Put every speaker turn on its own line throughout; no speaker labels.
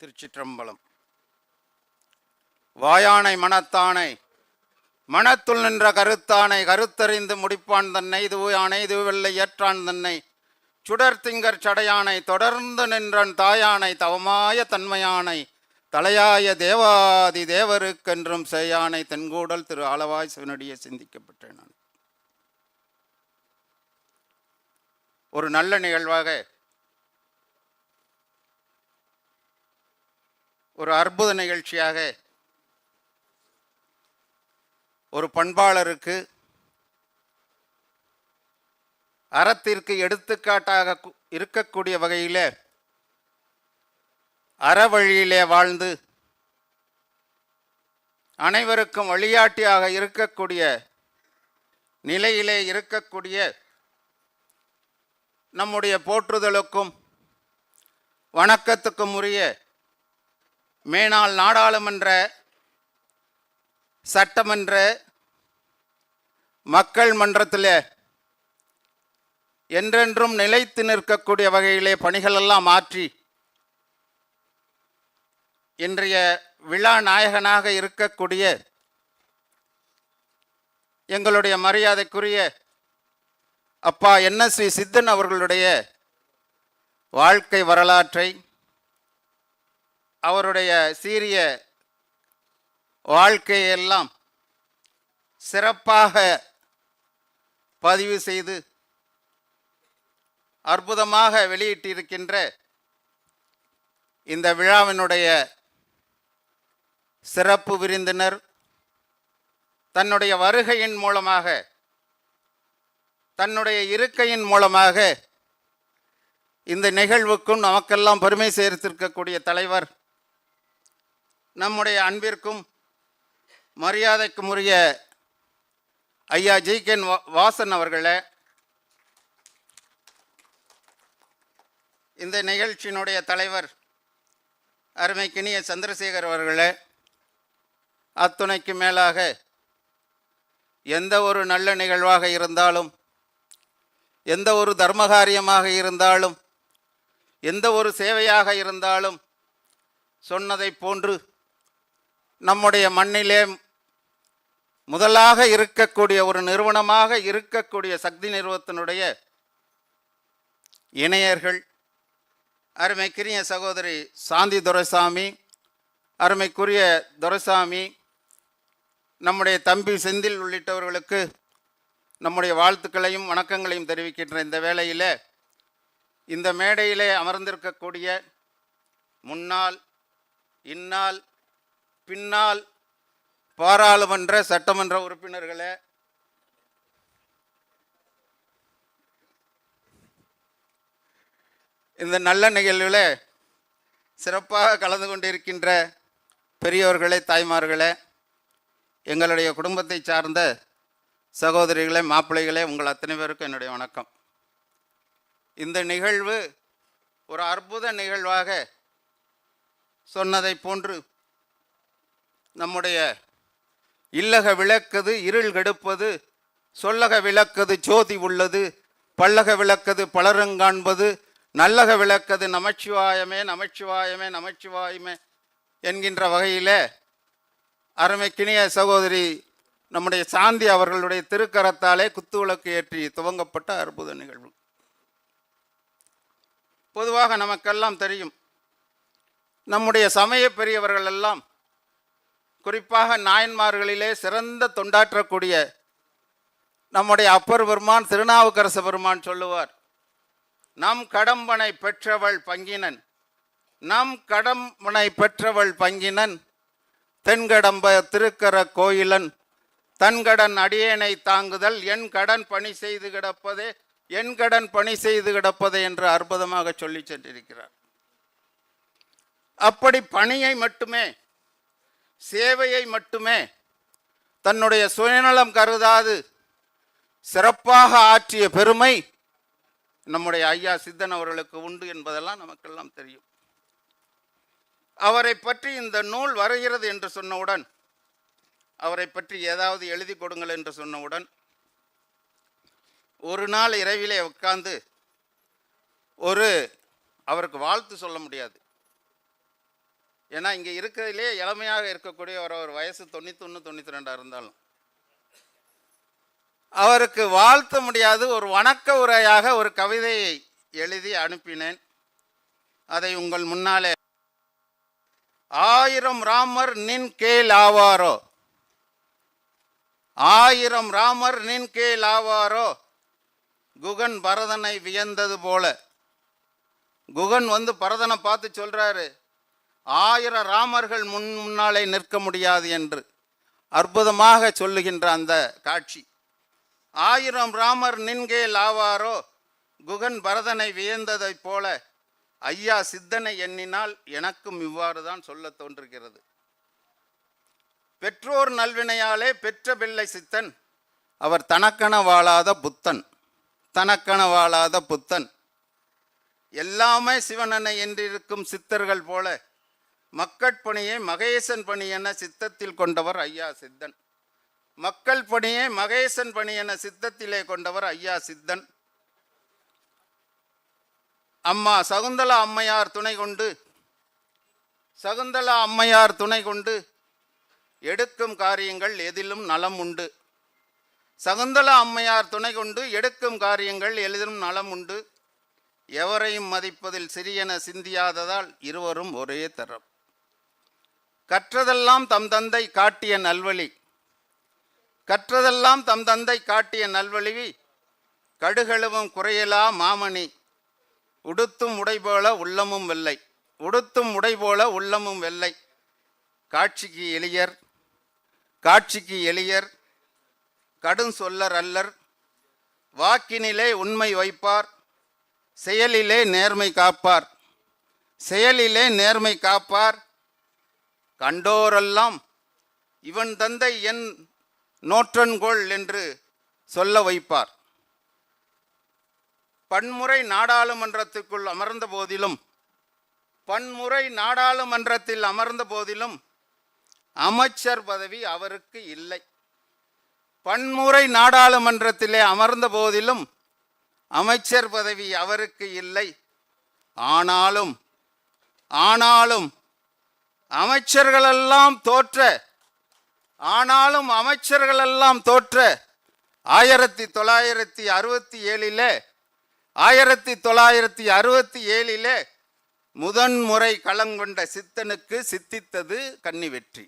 திருச்சிற்றம்பலம். வாயானை மனத்தானை மனத்துள் நின்ற கருத்தானை கருத்தறிந்து முடிப்பான் தன்னை இதுவு யானை வெள்ளை ஏற்றான் தன்னை. சுடர் திங்கர் சடையானை தொடர்ந்து நின்றன் தாயானை தவமாய தன்மையானை தலையாய தேவாதி தேவருக்கென்றும் செய்யானை தென்கூடல் திரு ஆலவாய் சிவனடியே சிந்திக்கப்பட்டேன் நான். ஒரு நல்ல நிகழ்வாக ஒரு அற்புத நிகழ்ச்சியாக ஒரு பண்பாளருக்கு அறத்திற்கு எடுத்துக்காட்டாக இருக்கக்கூடிய வகையிலே அறவழியிலே வாழ்ந்து அனைவருக்கும் வழிகாட்டியாக இருக்கக்கூடிய நிலையிலே இருக்கக்கூடிய நம்முடைய போற்றுதலுக்கும் வணக்கத்துக்கும் உரிய மேனாள் நாடாளுமன்ற சட்டமன்ற மக்கள் மன்றத்தில் என்றென்றும் நிலைத்து நிற்கக்கூடிய வகையிலே பணிகளெல்லாம் மாற்றி இன்றைய விழா நாயகனாக இருக்கக்கூடிய எங்களுடைய மரியாதைக்குரிய அப்பா என்எஸ்வி சித்தன் அவர்களுடைய வாழ்க்கை வரலாற்றை அவருடைய சீரிய வாழ்க்கையெல்லாம் சிறப்பாக பதிவு செய்து அற்புதமாக வெளியிட்டிருக்கின்ற இந்த விழாவினுடைய சிறப்பு விருந்தினர் தன்னுடைய வருகையின் மூலமாக தன்னுடைய இருக்கையின் மூலமாக இந்த நிகழ்வுக்கும் நமக்கெல்லாம் பெருமை சேர்த்திருக்கக்கூடிய தலைவர் நம்முடைய அன்பிற்கும் மரியாதைக்கும் உரிய ஐயா ஜி கே வாசன் அவர்களே இந்த நிகழ்ச்சியினுடைய தலைவர் அருமைக்கினிய சந்திரசேகர் அவர்களே அத்துணைக்கு மேலாக எந்த ஒரு நல்ல நிகழ்வாக இருந்தாலும் எந்த ஒரு தர்மகாரியமாக இருந்தாலும் எந்த ஒரு சேவையாக இருந்தாலும் சொன்னதைப் போன்று நம்முடைய மண்ணிலே முதலாக இருக்கக்கூடிய ஒரு நிறுவனமாக இருக்கக்கூடிய சக்தி நிறுவனத்தினுடைய இணையர்கள் அருமைக்குரிய சகோதரி சாந்தி துரைசாமி அருமைக்குரிய துரைசாமி நம்முடைய தம்பி செந்தில் உள்ளிட்டவர்களுக்கு நம்முடைய வாழ்த்துக்களையும் வணக்கங்களையும் தெரிவிக்கின்ற இந்த வேளையில் இந்த மேடையிலே அமர்ந்திருக்கக்கூடிய முன்னாள் இந்நாள் பின்னால் பாராளுமன்ற சட்டமன்ற உறுப்பினர்களே. இந்த நல்ல நிகழ்வில் சிறப்பாக கலந்து கொண்டிருக்கின்ற பெரியவர்களே தாய்மார்களே எங்களுடைய குடும்பத்தை சார்ந்த சகோதரிகளே மாப்பிள்ளைகளே உங்கள் அத்தனை பேருக்கும் என்னுடைய வணக்கம். இந்த நிகழ்வு ஒரு அற்புத நிகழ்வாக சொன்னதைப் போன்று நம்முடைய இல்லக விளக்கது இருள் கெடுப்பது சொல்லக விளக்கது ஜோதி உள்ளது பல்லக விளக்கது பலருங்காண்பது நல்லக விளக்கது நமச்சிவாயமே நமச்சிவாயமே நமச்சிவாயமே என்கின்ற வகையிலே அருமைக்கினிய சகோதரி நம்முடைய சாந்தி அவர்களுடைய திருக்கரத்தாலே குத்துவிளக்கு ஏற்றி துவங்கப்பட்ட அற்புத நிகழ்வு. பொதுவாக நமக்கெல்லாம் தெரியும் நம்முடைய சமய பெரியவர்கள் எல்லாம் குறிப்பாக நாயன்மார்களிலே சிறந்த தொண்டாற்றக்கூடிய நம்முடைய அப்பர் பெருமான் திருநாவுக்கரசு பெருமான் சொல்லுவார் நம் கடம்பனை பெற்றவள் பங்கினன் நம் கடம்பனை பெற்றவள் பங்கினன் தென்கடம்ப திருக்கர கோயிலன் தன்கடன் அடியேனை தாங்குதல் என் கடன் பணி செய்து கிடப்பதே என் கடன் பணி செய்து கிடப்பதே என்று அற்புதமாக சொல்லி சென்றிருக்கிறார். அப்படி பணியை மட்டுமே சேவையை மட்டுமே தன்னுடைய சுயநலம் கருதாது சிறப்பாக ஆற்றிய பெருமை நம்முடைய ஐயா சித்தன் அவர்களுக்கு உண்டு என்பதெல்லாம் நமக்கெல்லாம் தெரியும். அவரை பற்றி இந்த நூல் வருகிறது என்று சொன்னவுடன் அவரை பற்றி ஏதாவது எழுதி கொடுங்கள் என்று சொன்னவுடன் ஒரு நாள் இரவிலே உட்கார்ந்து ஒரு அவருக்கு வாழ்த்து சொல்ல முடியாது. ஏன்னா இங்கே இருக்கிறதுலே இளமையாக இருக்கக்கூடிய ஒரு ஒரு வயசு தொண்ணூத்தொன்று தொண்ணூற்றி ரெண்டாக இருந்தாலும். அவருக்கு வாழ்த்த முடியாது. ஒரு வணக்க உரையாக ஒரு கவிதையை எழுதி அனுப்பினேன். அதை உங்கள் முன்னாலே. ஆயிரம் ராமர் நின் கேள் ஆவாரோ? ஆயிரம் ராமர் நின் கேள் ஆவாரோ? குகன் பரதனை வியந்தது போல. குகன் வந்து பரதனை பார்த்து சொல்றாரு ஆயிரம் ராமர்கள் முன் முன்னாலே நிற்க முடியாது என்று அற்புதமாக சொல்லுகின்ற அந்த காட்சி. ஆயிரம் ராமர் நின்கேல் ஆவாரோ குகன் பரதனை வியந்ததைப் போல ஐயா சித்தனை எண்ணினால் எனக்கும் இவ்வாறு தான் சொல்ல தோன்றுகிறது. பெற்றோர் நல்வினையாலே பெற்ற பிள்ளை சித்தன் அவர் தனக்கென வாழாத புத்தன் தனக்கென வாழாத புத்தன். எல்லாமே சிவனனை என்றிருக்கும் சித்தர்கள் போல மக்கட்பணியை மகேசன் பணி என சித்தத்தில் கொண்டவர் ஐயா சித்தன். மக்கள் பணியை மகேசன் பணி என சித்தத்திலே கொண்டவர் ஐயா சித்தன். அம்மா சகுந்தலா அம்மையார் துணை கொண்டு சகுந்தலா அம்மையார் துணை கொண்டு எடுக்கும் காரியங்கள் எதிலும் நலம் உண்டு. சகுந்தலா அம்மையார் துணை கொண்டு எடுக்கும் காரியங்கள் எளிதும் நலம் உண்டு. எவரையும் மதிப்பதில் சிறியென சிந்தியாததால் இருவரும் ஒரே தரம். கற்றதெல்லாம் தம் தந்தை காட்டிய நல்வழி. கற்றதெல்லாம் தம் தந்தை காட்டிய நல்வழி கடுகளவும் குறையலா மாமணி. உடுத்தும் உடை போல உள்ளமும் வெள்ளை. உடுத்தும் உடை போல உள்ளமும் வெள்ளை. காட்சிக்கு எளியர் காட்சிக்கு எளியர் கடும் சொல்லர் அல்லர். வாக்கினிலே உண்மை வைப்பார் செயலிலே நேர்மை காப்பார். செயலிலே நேர்மை காப்பார் கண்டோரெல்லாம் இவன் தந்தை என் நோற்றன்கோள் என்று சொல்ல வைப்பார். பன்முறை நாடாளுமன்றத்துக்குள் அமர்ந்த போதிலும் பன்முறை நாடாளுமன்றத்தில் அமர்ந்த போதிலும் அமைச்சர் பதவி அவருக்கு இல்லை. பன்முறை நாடாளுமன்றத்திலே அமர்ந்த போதிலும் அமைச்சர் பதவி அவருக்கு இல்லை. ஆனாலும் ஆனாலும் அமைச்சர்களெல்லாம் தோற்ற ஆனாலும் அமைச்சர்களெல்லாம் தோற்ற ஆயிரத்தி தொள்ளாயிரத்தி அறுபத்தி ஏழில் ஆயிரத்தி தொள்ளாயிரத்தி அறுபத்தி ஏழில் முதன்முறை களங்கொண்ட சித்தனுக்கு சித்தித்தது கன்னி வெற்றி.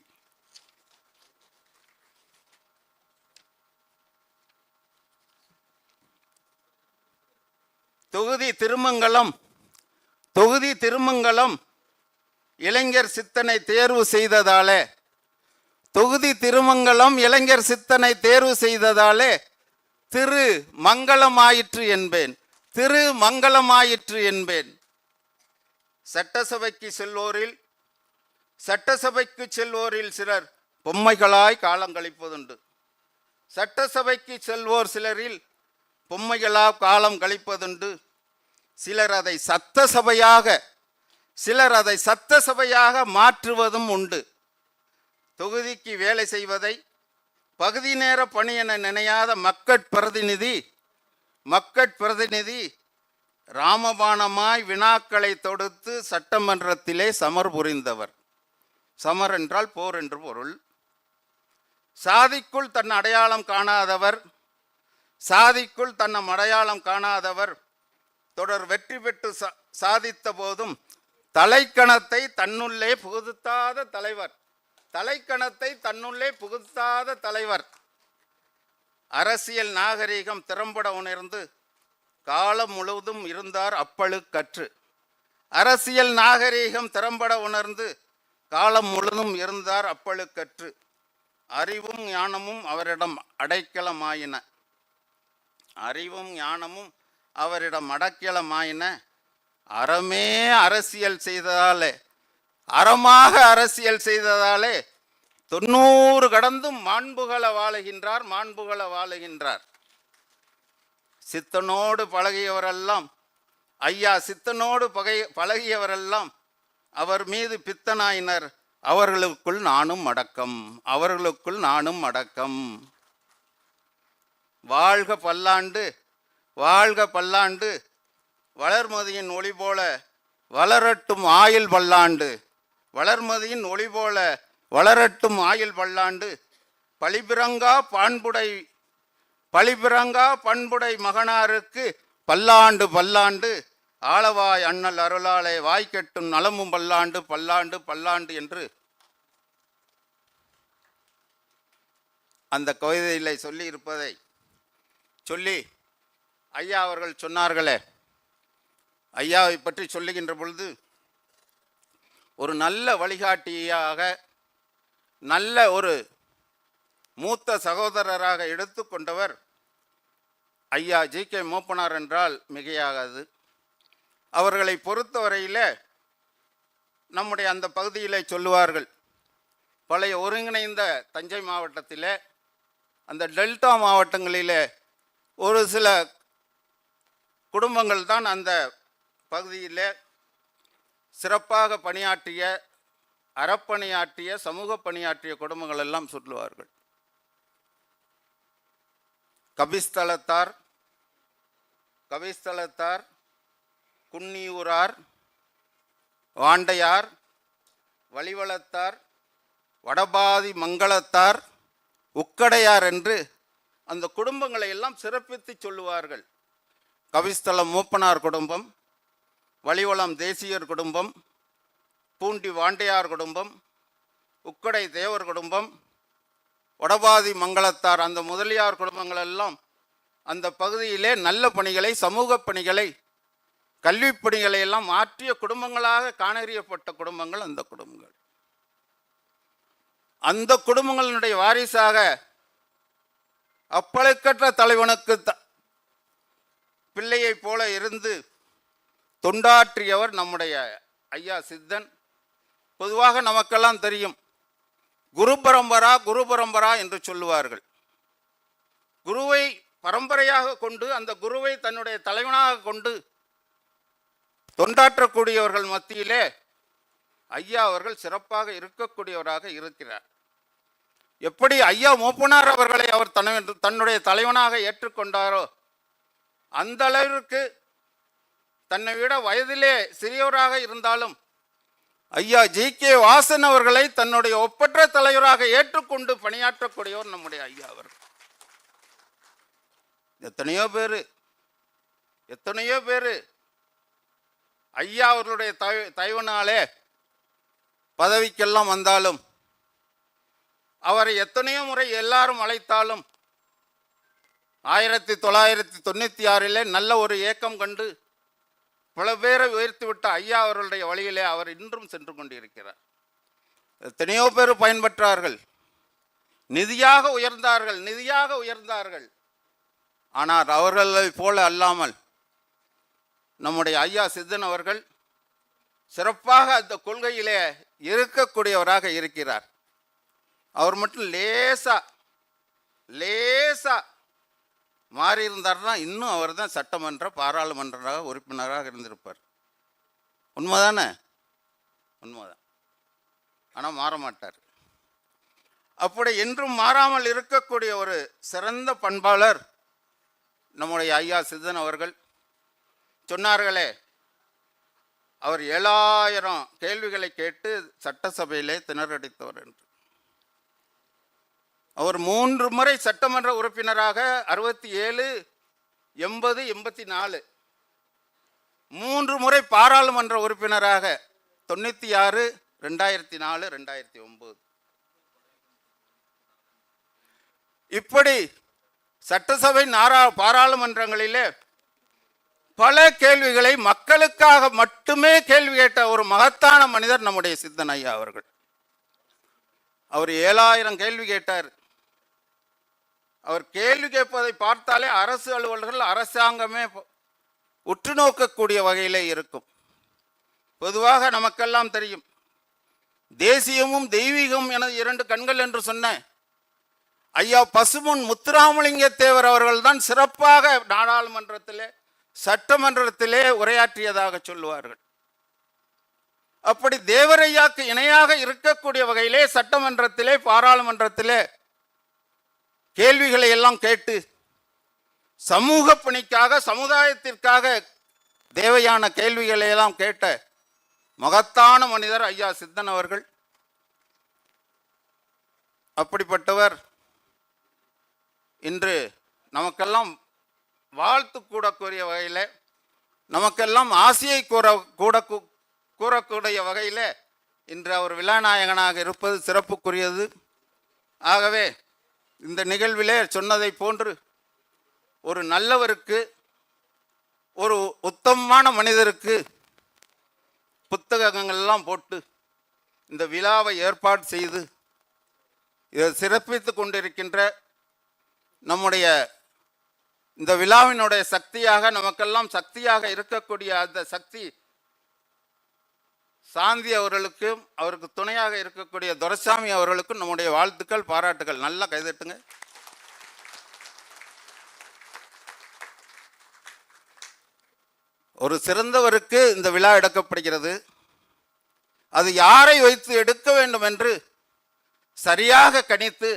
தொகுதி திருமங்கலம் தொகுதி திருமங்கலம் இளைஞர் சித்தனை தேர்வு செய்ததாலே தொகுதி திருமங்கலம் இளைஞர் சித்தனை தேர்வு செய்ததாலே திரு மங்களமாயிற்று என்பேன் திரு மங்களமாயிற்று என்பேன். சட்டசபைக்கு செல்வோரில் சட்டசபைக்கு செல்வோரில் சிலர் பொம்மைகளாய் காலம் கழிப்பதுண்டு. சட்டசபைக்கு செல்வோர் சிலரில் பொம்மைகளாக காலம் கழிப்பதுண்டு. சிலர் அதை சத்த சபையாக சிலர் அதை சத்த சபையாக மாற்றுவதும் உண்டு. தொகுதிக்கு வேலை செய்வதை பகுதி நேர பணி என நினையாத மக்கட் பிரதிநிதி மக்கட் பிரதிநிதி ராமபாணமாய் வினாக்களை தொடுத்து சட்டமன்றத்திலே சமர் புரிந்தவர். சமர் என்றால் போர் என்று பொருள். சாதிக்குள் தன் அடையாளம் காணாதவர் சாதிக்குள் தன்னை அடையாளம் காணாதவர் தொடர் வெற்றி பெற்று சா- சாதித்த போதும் தலைக்கணத்தை தன்னுள்ளே புகுத்தாத தலைவர். தலைக்கணத்தை தன்னுள்ளே புகுத்தாத தலைவர். அரசியல் நாகரிகம் திறம்பட உணர்ந்து காலம் முழுவதும் இருந்தார் அப்பழுக்கற்று அரசியல் நாகரிகம் திறம்பட உணர்ந்து காலம் முழுதும் இருந்தார் அப்பழுக்கற்று அறிவும் ஞானமும் அவரிடம் அடைக்கலமாயின. அறிவும் ஞானமும் அவரிடம் அடைக்கலமாயின. அறமே அரசியல் செய்ததாலே அறமாக அரசியல் செய்ததாலே தொண்ணூறு கடந்தும் மாண்புகளை வாழுகின்றார் மாண்புகளை வாழுகின்றார். சித்தனோடு பழகியவரெல்லாம் ஐயா சித்தனோடு பகை பழகியவரெல்லாம் அவர் மீது பித்தனாயினர். அவர்களுக்குள் நானும் அடக்கம் அவர்களுக்குள் நானும் அடக்கம். வாழ்க பல்லாண்டு வாழ்க பல்லாண்டு வளர்மதியின் ஒளி போல வளரட்டும் ஆயுள் பல்லாண்டு. வளர்மதியின் ஒளி போல வளரட்டும் ஆயுள் பல்லாண்டு. பழிபிறங்கா பண்புடை பழிபிறங்கா பண்புடை மகனாருக்கு பல்லாண்டு பல்லாண்டு. ஆளவாய் அண்ணல் அருளாலே வாய்க்கெட்டும் நலமும் பல்லாண்டு பல்லாண்டு பல்லாண்டு என்று அந்த கவிதையில் சொல்லி இருப்பதை சொல்லி ஐயா அவர்கள் சொன்னார்களே ஐயாவை பற்றி சொல்லுகின்ற பொழுது ஒரு நல்ல வழிகாட்டியாக நல்ல ஒரு மூத்த சகோதரராக எடுத்துக்கொண்டவர் ஐயா ஜி கே மூப்பனார் என்றால் மிகையாகாது. அவர்களை பொறுத்தவரையில் நம்முடைய அந்த பகுதியிலே சொல்லுவார்கள் பழைய ஒருங்கிணைந்த தஞ்சை மாவட்டத்தில் அந்த டெல்டா மாவட்டங்களிலே ஒரு சில குடும்பங்கள் தான் அந்த பகுதியில் சிறப்பாக பணியாற்றிய அறப்பணியாற்றிய சமூக பணியாற்றிய குடும்பங்கள் எல்லாம் சொல்லுவார்கள். கபிஸ்தலத்தார் கபிஸ்தலத்தார் குன்னியூரார் வாண்டையார் வழிவளத்தார் வடபாதி மங்களத்தார் உக்கடையார் என்று அந்த குடும்பங்களை எல்லாம் சிறப்பித்து சொல்லுவார்கள். கவிஸ்தலம் மூப்பனார் குடும்பம் வழிவளம் தேசியர் குடும்பம் பூண்டி வாண்டையார் குடும்பம் உக்கடை தேவர் குடும்பம் வடபாதி மங்களத்தார் அந்த முதலியார் குடும்பங்கள் எல்லாம் அந்த பகுதியிலே நல்ல பணிகளை சமூக பணிகளை கல்வி பணிகளை எல்லாம் ஆற்றிய குடும்பங்களாக காணறியப்பட்ட குடும்பங்கள் அந்த குடும்பங்கள். அந்த குடும்பங்களினுடைய வாரிசாக அப்பழுக்கற்ற தலைவனுக்கு த- பிள்ளையைப் போல இருந்து தொண்டாற்றியவர் நம்முடைய ஐயா சித்தன். பொதுவாக நமக்கெல்லாம் தெரியும். குரு பரம்பரா குரு பரம்பரா என்று சொல்லுவார்கள். குருவை பரம்பரையாக கொண்டு அந்த குருவை தன்னுடைய தலைவனாக கொண்டு தொண்டாற்றக்கூடியவர்கள் மத்தியிலே ஐயா அவர்கள் சிறப்பாக இருக்கக்கூடியவராக இருக்கிறார். எப்படி ஐயா மூப்பனார் அவர்களை அவர் தன்னுடைய தலைவனாக ஏற்றுக்கொண்டாரோ அந்த அளவிற்கு தன்னை விட வயதிலே சிறியவராக இருந்தாலும் ஐயா ஜி. கே. வாசன் அவர்களை தன்னுடைய ஒப்பற்ற தலைவராக ஏற்றுக்கொண்டு பணியாற்றக்கூடியவர் நம்முடைய ஐயா அவர். எத்தனையோ பேர் எத்தனையோ பேர் ஐயா அவர்களுடைய தய- தயவினாலே பதவிக்கெல்லாம் வந்தாலும் அவரை எத்தனையோ முறை எல்லாரும் அழைத்தாலும் ஆயிரத்தி தொள்ளாயிரத்தி தொண்ணூற்றி ஆறிலே நல்ல ஒரு ஏக்கம் கண்டு பல பேரை உயர்த்திவிட்ட ஐயா அவர்களுடைய வழியிலே அவர் இன்றும் சென்று கொண்டிருக்கிறார். எத்தனையோ பேர் பயன்பெற்றார்கள். நிதியாக உயர்ந்தார்கள் நிதியாக உயர்ந்தார்கள். ஆனால் அவர்களை போல அல்லாமல் நம்முடைய ஐயா சித்தன் அவர்கள் சிறப்பாக அந்த கொள்கையிலே இருக்கக்கூடியவராக இருக்கிறார். அவர் மட்டும் லேசா லேசா மாறி இருந்தார்னா இன்னும் அவர் தான் சட்டமன்ற பாராளுமன்ற உறுப்பினராக இருந்திருப்பார். உண்மைதானே? உண்மைதான். ஆனால் மாற மாட்டார் அப்படி என்றும் மாறாமல் இருக்கக்கூடிய ஒரு சிறந்த பண்பாளர் நம்முடைய ஐயா சிதன் அவர்கள். சொன்னார்களே அவர் ஏழாயிரம் கேள்விகளை கேட்டு சட்டசபையிலே திணறடித்தவர் என்று. அவர் மூன்று முறை சட்டமன்ற உறுப்பினராக அறுபத்தி ஏழு எண்பது எண்பத்தி நாலு. மூன்று முறை பாராளுமன்ற உறுப்பினராக தொண்ணூற்றி ஆறு ரெண்டாயிரத்தி நாலு ரெண்டாயிரத்தி ஒம்பது. இப்படி சட்டசபை நாரா பாராளுமன்றங்களிலே பல கேள்விகளை மக்களுக்காக மட்டுமே கேள்வி கேட்ட ஒரு மகத்தான மனிதர் நம்முடைய சித்தன் ஐயா அவர்கள். அவர் ஏழாயிரம் கேள்வி கேட்டார். அவர் கேள்வி கேட்பதை பார்த்தாலே அரசு அலுவலர்கள் அரசாங்கமே உற்று நோக்கக்கூடிய வகையிலே இருக்கும். பொதுவாக நமக்கெல்லாம் தெரியும். தேசியமும் தெய்வீகம் என இரண்டு கண்கள் என்று சொன்ன ஐயா பசுமுன் முத்துராமலிங்க தேவர் அவர்கள் தான் சிறப்பாக நாடாளுமன்றத்திலே சட்டமன்றத்திலே உரையாற்றியதாக சொல்லுவார்கள். அப்படி தேவரையாக்கு இணையாக இருக்கக்கூடிய வகையிலே சட்டமன்றத்திலே பாராளுமன்றத்திலே கேள்விகளை எல்லாம் கேட்டு சமூக பணிக்காக சமுதாயத்திற்காக தேவையான கேள்விகளை எல்லாம் கேட்ட மகத்தான மனிதர் ஐயா சித்தன் அவர்கள். அப்படிப்பட்டவர் இன்று நமக்கெல்லாம் வாழ்த்து கூடக்கூடிய வகையில் நமக்கெல்லாம் ஆசையை கூற கூட கூ- கூறக்கூடிய வகையில் இன்று அவர் விழாநாயகனாக இருப்பது சிறப்புக்குரியது. ஆகவே இந்த நிகழ்விலே சொன்னதை போன்று ஒரு நல்லவருக்கு ஒரு உத்தமமான மனிதருக்கு புத்தகங்கள்லாம் போட்டு இந்த விழாவை ஏற்பாடு செய்து இதை சிறப்பித்து கொண்டிருக்கின்ற நம்முடைய இந்த விழாவினுடைய சக்தியாக நமக்கெல்லாம் சக்தியாக இருக்கக்கூடிய அந்த சக்தி சாந்தி அவர்களுக்கும் அவருக்கு துணையாக இருக்கக்கூடிய துரசாமி அவர்களுக்கும் நம்முடைய வாழ்த்துக்கள் பாராட்டுகள் நல்லா கைதட்டுங்க. ஒரு சிறந்தவருக்கு இந்த விழா எடுக்கப்படுகிறது. அது யாரை வைத்து எடுக்க வேண்டும் என்று சரியாக கணித்து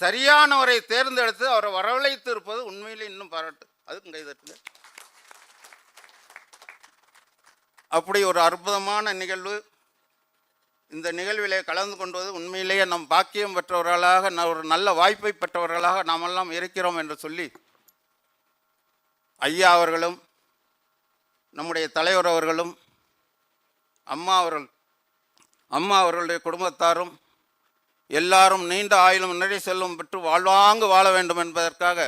சரியானவரை தேர்ந்தெடுத்து அவரை வரவழைத்து இருப்பது உண்மையிலே இன்னும் பாராட்டு. அதுக்கும் கைதட்டுங்க. அப்படி ஒரு அற்புதமான நிகழ்வு. இந்த நிகழ்விலே கலந்து கொண்டது உண்மையிலேயே நம் பாக்கியம் பெற்றவர்களாக ஒரு நல்ல வாய்ப்பை பெற்றவர்களாக நாமெல்லாம் இருக்கிறோம் என்று சொல்லி ஐயா அவர்களும் நம்முடைய தலைவர் அவர்களும் அம்மா அவர்கள் அம்மா அவர்களுடைய குடும்பத்தாரும் எல்லாரும் நீண்ட ஆயுளும் நிறை செல்லும் பெற்று வாழ்வாங்கு வாழ வேண்டும் என்பதற்காக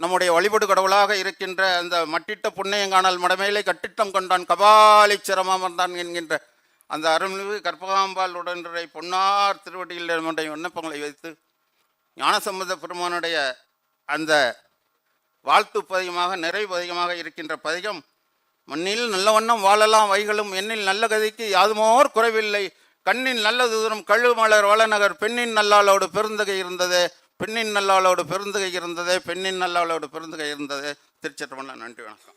நம்முடைய வழிபடு கடவுளாக இருக்கின்ற அந்த மட்டிட்ட புண்ணையங்கானால் மடமேலே கட்டிட்டம் கொண்டான் கபாலி சிரமமர்ந்தான் என்கின்ற அந்த அருள்மிகு கற்பகாம்பாள் உடனுடைய பொன்னார் திருவடியில் நம்முடைய விண்ணப்பங்களை வைத்து ஞானசம்பந்த பெருமானுடைய அந்த வாழ்த்து பதிகமாக நிறைவு பதிகமாக இருக்கின்ற பதிகம் மண்ணில் நல்ல வண்ணம் வாழலாம் வைகளும் எண்ணில் நல்ல கதிக்கு யாதுமோர் குறைவில்லை. கண்ணின் நல்ல தூரம் கழுமலர் வளநகர் பெண்ணின் நல்லாளோடு பெருந்தகை இருந்தது. பெண்ணின் நல்லாளோடு பெருந்துகை இருந்ததே பெண்ணின் நல்லாளோடு பெருந்துகை இருந்ததே திருச்சட்டமல்ல நன்றி வணக்கம்.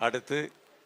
அடுத்து